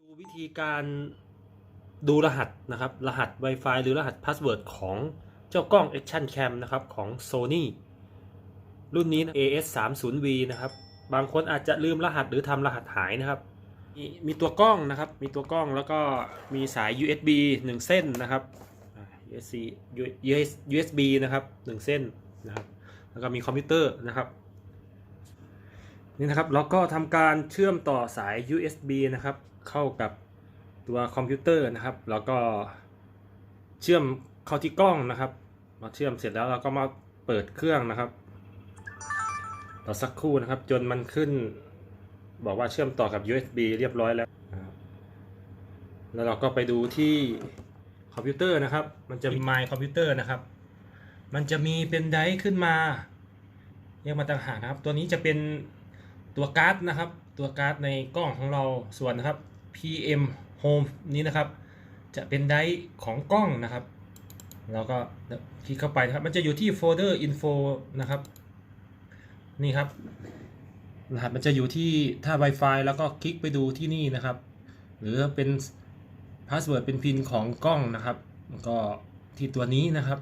ดูวิธีการดูรหัสนะครับ รหัส Wi-Fi หรือรหัสพาสเวิร์ดของเจ้ากล้อง Action Cam นะครับ ของ Sony รุ่นนี้นะ AS 3 0 V นะครับ บางคนอาจจะลืมรหัสหรือทำรหัสหายนะครับมีมีตัวกล้องนะครับ มีตัวกล้องแล้วก็มีสาย USB 1 เส้นนะครับ USB USB นะครับ 1 เส้นนะครับ แล้วก็มีคอมพิวเตอร์นะครับ นี่นะครับเราก็ทำการเชื่อมต่อสาย USB นะครับ เข้ากับตัวคอมพิวเตอร์นะครับ แล้วก็เชื่อมเข้าที่กล้องนะครับมาเชื่อมเสร็จแล้วเราก็มาเปิดเครื่องนะครับต่อสักครู่นะครับ จนมันขึ้น บอกว่าเชื่อมต่อกับ USB เรียบร้อยแล้ว แล้วเราก็ไปดูที่คอมพิวเตอร์นะครับ มันจะมี My คอมพิวเตอร์นะครับ มันจะมีเป็นไดรฟ์ขึ้นมาแยกมาต่างหากนะครับ ตัวนี้จะเป็น ตัวการ์ดนะครับ ตัวการ์ดในกล้องของเราส่วนนะครับ PM Home นี้นะครับ จะเป็นไดร์ของกล้องนะครับเราก็คลิกเข้าไปครับ มันจะอยู่ที่โฟลเดอร์ info นะครับ นี่ครับ รหัสมันจะอยู่ที่ถ้า Wi-Fi แล้วก็คลิกไปดูที่นี่นะครับ หรือเป็นพาสเวิร์ดเป็นพินของกล้องนะครับ ก็ที่ตัวนี้นะครับ